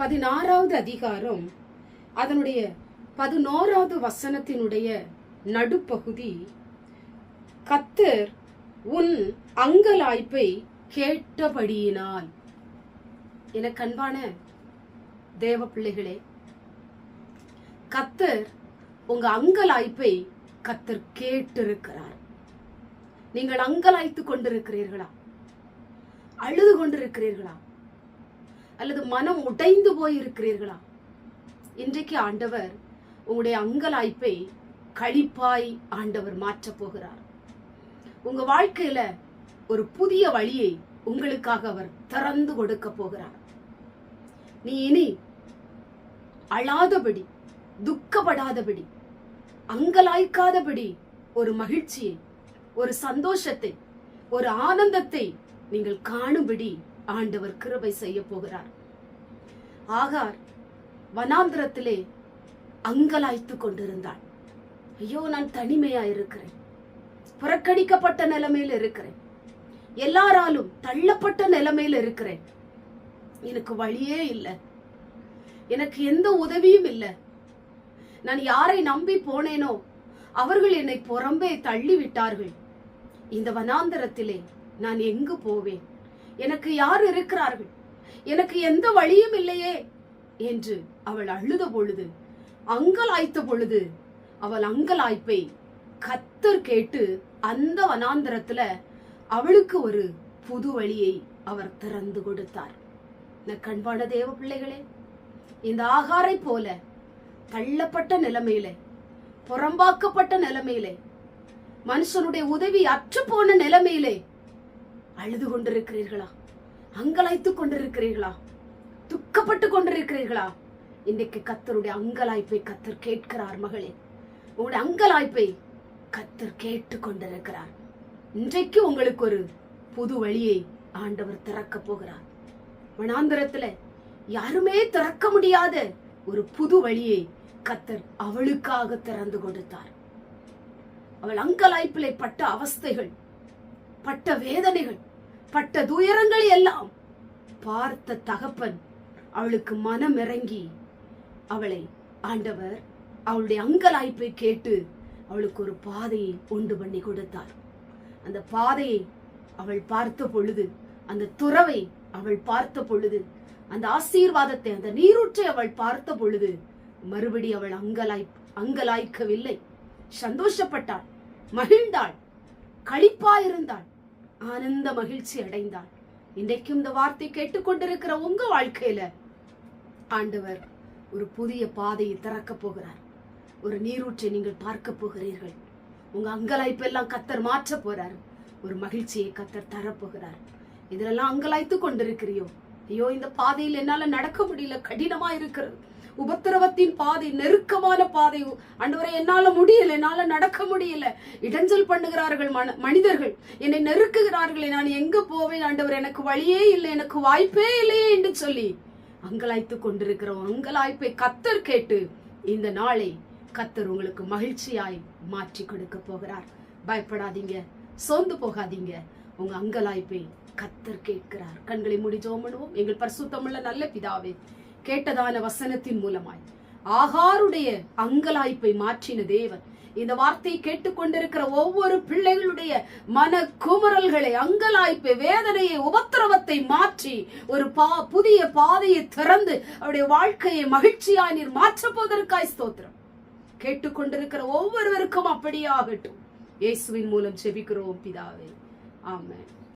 பதினாறாவது அதிகாரம் அதனுடைய பதினோராவது வசனத்தினுடைய நடுப்பகுதி. கத்தர் உன் அங்கலாய்ப்பை கேட்டபடியினால். என கண்பான தேவ பிள்ளைகளே கத்தர் உங்க அங்கலாய்ப்பை கத்தர் கேட்டிருக்கிறார். நீங்கள் அங்கலாய்த்து கொண்டிருக்கிறீர்களா? அழுது கொண்டிருக்கிறீர்களா? அல்லது மனம் உடைந்து போயிருக்கிறீர்களா? இன்றைக்கு ஆண்டவர் உங்களுடைய அங்கலாய்ப்பை களிப்பாய் ஆண்டவர் மாற்றப் போகிறார். உங்க வாழ்க்கையில ஒரு புதிய வழியை உங்களுக்காக அவர் திறந்து கொடுக்க போகிறார். நீ இனி அழாதபடி துக்கப்படாதபடி அங்கலாய்க்காதபடி ஒரு மகிழ்ச்சியை ஒரு சந்தோஷத்தை ஒரு ஆனந்தத்தை நீங்கள் காணும்படி ஆண்டவர் கிருபை செய்ய போகிறார். ஆகார் வனாந்திரத்திலே அங்கலாய்த்து கொண்டிருந்தாள் ஐயோ நான் தனிமையா இருக்கிறேன் புறக்கணிக்கப்பட்ட நிலைமையில இருக்கிறேன். எல்லாராலும் தள்ளப்பட்ட நிலைமையில இருக்கிறேன். எனக்கு வழியே இல்லை. எனக்கு எந்த உதவியும் இல்லை. நான் யாரை நம்பி போனேனோ அவர்கள் என்னை புறம்பே தள்ளி விட்டார்கள் இந்த வனாந்தரத்திலே நான் எங்கு போவேன்? எனக்கு யார் இருக்கிறார்கள்? எனக்கு எந்த வழியும் இல்லையே என்று அவள் அழுத பொழுது அங்கலாய்த்த பொழுது அவள் அங்கலாய்ப்பை கத்தர் கேட்டு அந்த வனாந்தரத்துல அவளுக்கு ஒரு புது வழியை அவர் திறந்து கொடுத்தார். இந்த கண்பான தேவ பிள்ளைகளே இந்த ஆகாரை போல தள்ளப்பட்ட நிலைமையில புறம்பாக்கப்பட்ட நிலைமையிலே மனுஷனுடைய உதவி அற்று போன நிலைமையிலே அழுது கொண்டிருக்கிறீர்களா? அங்கலாய்த்து கொண்டிருக்கிறீர்களா? துக்கப்பட்டு கொண்டிருக்கிறீர்களா? இன்றைக்கு கத்தருடைய அங்கலாய்ப்பை கத்தர் கேட்கிறார் மகளே. உங்களுடைய அங்கலாய்ப்பை கத்தர் கேட்டு கொண்டிருக்கிறார். இன்றைக்கு உங்களுக்கு ஒரு புது வழியை ஆண்டவர் திறக்க போகிறார். வனாந்திரத்துல யாருமே திறக்க முடியாத ஒரு புது வழியை கத்தர் அவளுக்காக திறந்து கொடுத்தார். அவள் அங்கலாய்ப்பிலே பட்ட அவஸ்தைகள் பட்ட வேதனைகள் பட்ட துயரங்கள் எல்லாம். பார்த்த தகப்பன் அவளுக்கு மனம் இறங்கி அவளை ஆண்டவர் அவளுடைய அங்கலாய்ப்பை கேட்டு அவளுக்கு ஒரு பாதையை உண்டு பண்ணி கொடுத்தார். அந்த பாதையை அவள் பார்த்த பொழுது அந்த துறவை அவள் பார்த்த பொழுது அந்த ஆசீர்வாதத்தை அந்த நீரூற்றை அவள் பார்த்த பொழுது மறுபடி அவள் அங்கலாய் அங்கலாய்க்கவில்லை. சந்தோஷப்பட்டாள் மகிழ்ந்தாள் களிப்பாயிருந்தாள் ஆனந்த மகிழ்ச்சி அடைந்தாள் இன்றைக்கும் இந்த வார்த்தை கேட்டுக்கொண்டிருக்கிற உங்க வாழ்க்கையில ஆண்டவர் ஒரு புதிய பாதையை திறக்க போகிறார். ஒரு நீரூற்றை நீங்கள் பார்க்க போகிறீர்கள். உங்க அங்கலாய்ப்பெல்லாம் கத்தர் மாற்ற போறார். ஒரு மகிழ்ச்சியை கத்தர் தரப்போகிறார் இதெல்லாம் அங்கலாய்த்து கொண்டிருக்கிறியோ? ஐயோ இந்த பாதையில் என்னால நடக்க முடியல கடினமா இருக்கிறது. உபத்திரவத்தின் பாதை நெருக்கமான பாதை. அன்றுவரை என்னால முடியல என்னால நடக்க முடியல. இடைஞ்சல் பண்ணுகிறார்கள் மனிதர்கள். என்னை நெருக்குகிறார்களே நான் எங்க போவேன்? ஆண்டவர் எனக்கு வழியே இல்லை எனக்கு வாய்ப்பே இல்லையே என்று சொல்லி அங்கலாய்த்து கொண்டிருக்கிறோம். அங்கலாய்ப்பை கத்தர் கேட்டு இந்த நாளை கத்தர் உங்களுக்கு மகிழ்ச்சியாய் மாற்றி கொடுக்க போகிறார். பயப்படாதீங்க சோர்ந்து போகாதீங்க. உங்க அங்கலாய்ப்பை கத்தர் கேட்கிறார். கண்களை முடிஜோமனுவோம் எங்கள் பரிசுத்தமுள்ள நல்ல பிதாவே கேட்டதான வசனத்தின் மூலமாய். ஆகாருடைய அங்கலாய்ப்பை மாற்றின தேவன். இந்த வார்த்தையை கேட்டுக்கொண்டிருக்கிற ஒவ்வொரு பிள்ளைகளுடைய மன குமரல்களை அங்கலாய்ப்பை வேதனையை உபத்திரவத்தை மாற்றி ஒரு பா புதிய பாதையை திறந்து அவருடைய வாழ்க்கையை மகிழ்ச்சியாய் நீர் மாற்றப் போவதற்காய் ஸ்தோத்திரம். கேட்டுக்கொண்டிருக்கிற ஒவ்வொருவருக்கும் அப்படியே ஆகட்டும் இயேசுவின் மூலம் செபிக்கிறோம் பிதாவே. ஆமென்.